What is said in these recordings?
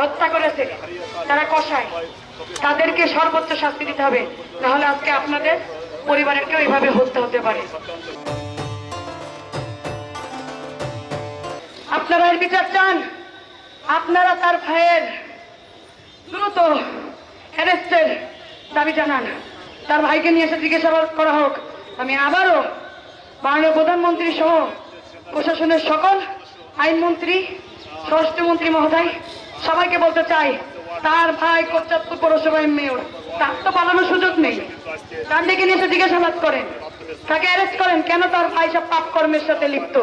হত্যা করেছে, তারা কষায় তাদেরকে সর্বোচ্চ শাস্তি দিতে হবে। নাহলে আজকে আপনাদের পরিবারের কেউ এইভাবে হত্যা হতে পারে। আপনারা এর বিচার চান। আপনারা তার ভাইয়ের দ্রুত অ্যারেস্টের দাবি জানান। তার ভাইকে নিয়ে এসে জিজ্ঞাসাবাদ করা হোক। আমি আবারও মাননীয় প্রধানমন্ত্রী সহ প্রশাসনের সকল আইনমন্ত্রী, স্বরাষ্ট্রমন্ত্রী মহোদয় সবাইকে বলতে চাই, তার ভাই কোচাতপুর পৌরসভায় মেয়র। তার তো পালানোর সুযোগ নেই। তার ডেকে নিয়ে এসে জিজ্ঞাসাবাদ করেন। তাকে অ্যারেস্ট করেন, কেন তার ভাই সব পাপ কর্মের সাথে লিপ্ত?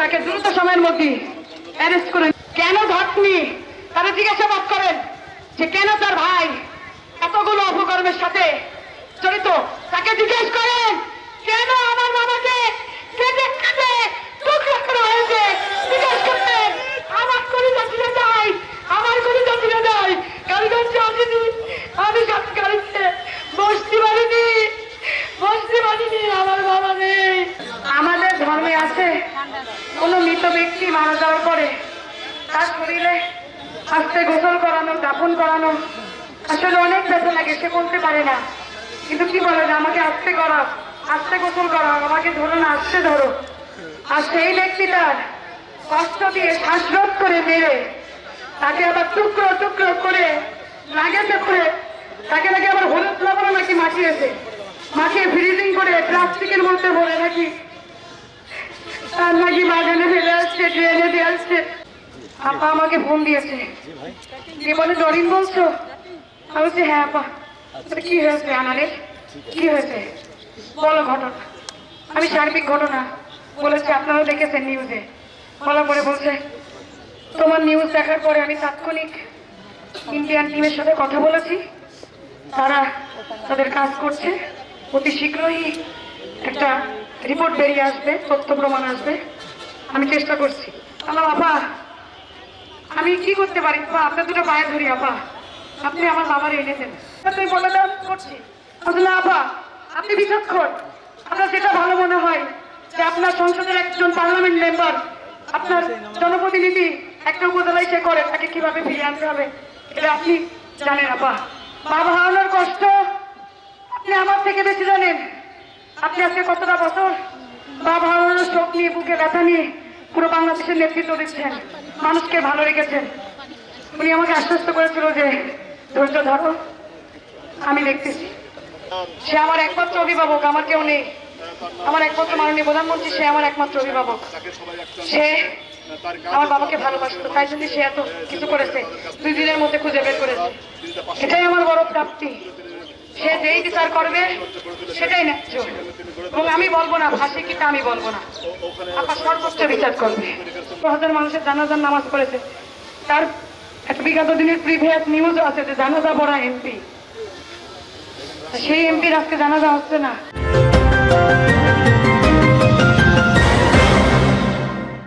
তাকে দ্রুত সময়ের মধ্যে অ্যারেস্ট করেন। কেন ধটনি তারা জিজ্ঞাসাবাদ করেন যে কেন তার ভাই এতগুলো অপকর্মের সাথে জড়িত? তাকে জিজ্ঞেস করেন কেন আমার মামাকে কেটে কেটে টুকরো করা হয়েছে জিজ্ঞেস করতেন আমার কলিজা ছিল যাই আমার কলিজা ছিল যাই কালীগঞ্জে আসিনি আমি সব গাড়িতে বসতে পারিনি বসতে পারিনি আমার বাবা নেই আমাদের ধর্মে আছে কোনো মৃত ব্যক্তি মারা যাওয়ার পরে তার শরীরে আস্তে গোসল করানো, দাফন করানো, আসলে অনেক ব্যথা লাগে, সে বলতে পারে না। কিন্তু কি বলে যে, আমাকে আস্তে করা আস্তে গোসল করা আমাকে ধরো না আস্তে ধরো। আর সেই ব্যক্তিটার কষ্ট দিয়ে শ্বাসরোধ করে মেরে, তাকে আবার টুকরো টুকরো করে লাগেতে করে তাকে নাকি আবার হলুদ লবণ নাকি মাখিয়েছে। মাখিয়ে ফ্রিজিং করে প্লাস্টিকের মধ্যে ভরে নাকি তার নাকি বাগানে ফেলে আসছে ড্রেনে দিয়ে আসছে আপা আমাকে ফোন দিয়েছে। দিয়ে বলে ডরিন বলছো? আমি বলছি হ্যাঁ আপা। বলে, কি হয়েছে আনারে? কি হয়েছে? বলো ঘটনা। আমি সার্বিক ঘটনা বলেছে আপনারা দেখেছেন নিউজে। বলার পরে বলছে তোমার নিউজ দেখার পরে আমি তাৎক্ষণিক ইন্ডিয়ান টিমের সাথে কথা বলেছি। তারা তাদের কাজ করছে। অতি শীঘ্রই একটা রিপোর্ট বেরিয়ে আসবে তথ্য প্রমাণ আসবে। আমি চেষ্টা করছি। আমার আপা আমি কি করতে পারি? আপা, আপনার দুটো পায়ে ধরি, আপা। আপনি আমার বাবার এনে দেন তুমি বলে দাও করছি। আসলে আপা, আপনি বিচক্ষণ। আপনার যেটা ভালো মনে হয় যে আপনার সংসদের একজন পার্লামেন্ট মেম্বার, আপনার জনপ্রতিনিধি একটা উপজেলায় সে করে, তাকে কীভাবে ফিরিয়ে আনতে হবে এটা আপনি জানেন, আপা। বাবা হারানোর কষ্ট, আপনি আমার থেকে বেশি জানেন। আপনি আজকে কতটা বছর বাবা হারানোর শোক নিয়ে বুকে ব্যথা নিয়ে পুরো বাংলাদেশের নেতৃত্ব দিচ্ছেন। মানুষকে ভালো রেখেছেন। উনি আমাকে আশ্বস্ত করেছিল যে, ধৈর্য ধরো, আমি দেখতেছি। সে আমার একমাত্র অভিভাবক, আমার কেউ নেই। আমার একমাত্র মাননীয় প্রধানমন্ত্রী, সে আমার একমাত্র অভিভাবক। সে আমার বাবাকে ভালোবাসতো, তাই জন্য সে এত কিছু করেছে, দুই দিনের মধ্যে খুঁজে বের করেছে। এটাই আমার বড় প্রাপ্তি। সে যেই বিচার করবে, সেটাই ন্যায্য। এবং আমি বলব না, ফাঁসি কিটা আমি বলব না। আপনার সর্বোচ্চ বিচার করবে। হাজার মানুষের জানাজার নামাজ পড়েছে। তার এক বিগত দিনের প্রিভিয়াস নিউজ আছে যে জানাজা পড়া এমপি সেই এমপির আজকে জানাজা হচ্ছে না।